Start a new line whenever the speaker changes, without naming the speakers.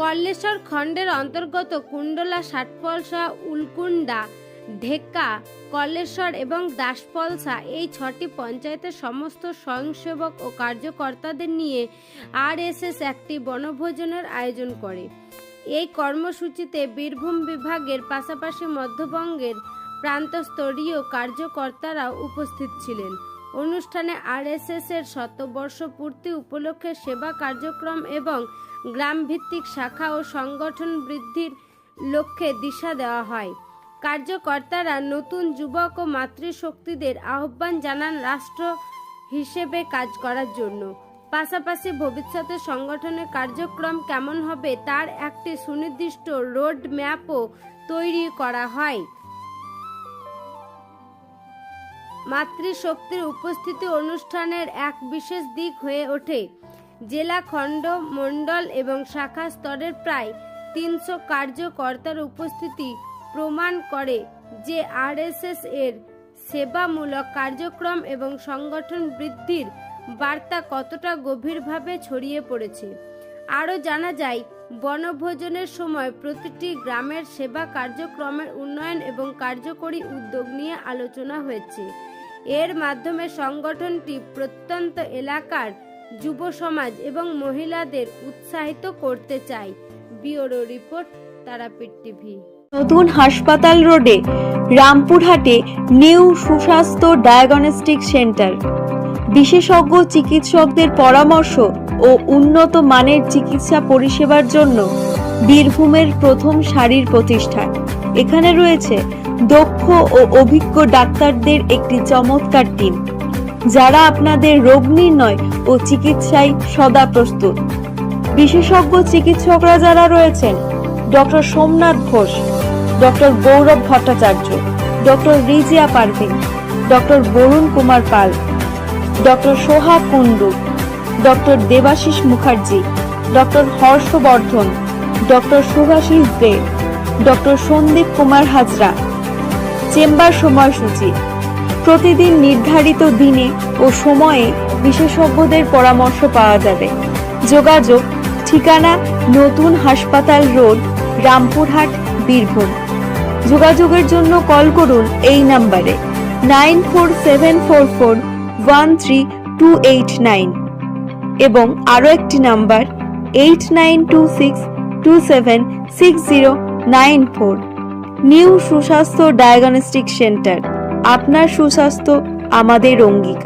কল্লেশ্বর খণ্ডের অন্তর্গত কুণ্ডলা ষাটপলসা উলকুন্ডা ঢেকা কল্লেশ্বর এবং দাসপলসা এই ছটি পঞ্চায়েতের সমস্ত স্বয়ংসেবক ও কার্যকর্তাদের নিয়ে আরএসএস একটি বনভোজনের আয়োজন করে। এই কর্মসূচিতে বীরভূম বিভাগের পাশাপাশি মধ্যবঙ্গের প্রান্তস্তরীয় কার্যকর্তারাও উপস্থিত ছিলেন। অনুষ্ঠানে আরএসএস এর শতবর্ষ পূর্তি উপলক্ষে সেবা কার্যক্রম এবং গ্রামভিত্তিক শাখা ও সংগঠন বৃদ্ধির লক্ষ্যে দিশা দেওয়া হয়। কার্যকর্তারা নতুন যুবক ও মাতৃশক্তিদের আহ্বান জানান রাষ্ট্র হিসেবে কাজ করার জন্য। পাশাপাশি ভবিষ্যতে সংগঠনের কার্যক্রম কেমন হবে তার একটি সুনির্দিষ্ট রোড ম্যাপও তৈরি করা হয়। মাতৃশক্তির উপস্থিতি অনুষ্ঠানের এক বিশেষ দিক হয়ে ওঠে। জেলা খণ্ড, মণ্ডল এবং শাখা স্তরের প্রায় তিনশো কার্যকর্তার উপস্থিতি প্রমাণ করে যে আরএসএস এর সেবামূলক কার্যক্রম এবং সংগঠন বৃদ্ধির বার্তা কতটা গভীরভাবে ছড়িয়ে পড়েছে। আরও জানা যায় বনভোজনের সময় প্রতিটি গ্রামের সেবা কার্যক্রমের উন্নয়ন এবং কার্যকরী উদ্যোগ নিয়ে আলোচনা হয়েছে। এর মাধ্যমে সংগঠনটি প্রত্যন্ত এলাকার যুব সমাজ এবং মহিলাদের উৎসাহিত করতে চায়। Bureau report, Tarapith TV.
নতুন হাসপাতাল রোডে, রামপুরহাটে নিউ সুস্বাস্থ্য ডায়াগনস্টিক সেন্টার। বিশেষজ্ঞ চিকিৎসকদের পরামর্শ ও উন্নত মানের চিকিৎসা পরিষেবার জন্য বীরভূমের প্রথম সারির প্রতিষ্ঠান। এখানে রয়েছে দক্ষ ও অভিজ্ঞ ডাক্তারদের একটি চমৎকার টিম, যারা আপনাদের রোগ নির্ণয় ও চিকিৎসায় সদা প্রস্তুত। বিশেষজ্ঞ চিকিৎসকরা যারা রয়েছেন, doctor Somnath Ghosh, doctor Gourab Bhattacharya, doctor Rizia Parvin, doctor Barun Kumar Pal, doctor Soha Kundu doctor Debashis Mukherjee, doctor Harshvardhan, doctor Subhashis De, doctor Sandip Kumar Hazra. Chamber সময়সূচি। প্রতিদিন নির্ধারিত দিনে ও সময়ে বিশেষজ্ঞদের পরামর্শ পাওয়া যাবে। যোগাযোগ, ঠিকানা, নতুন হাসপাতাল রোড, রামপুরহাট, বীরভূম। যোগাযোগের জন্য কল করুন এই নাম্বারে। Nine four seven four four one three two eight nine. এবং আরও একটি number eight nine two six two seven six zero nine four new সুস্বাস্থ্য ডায়াগনস্টিক সেন্টার, আপনার সুস্বাস্থ্য, আমাদের অঙ্গীকার।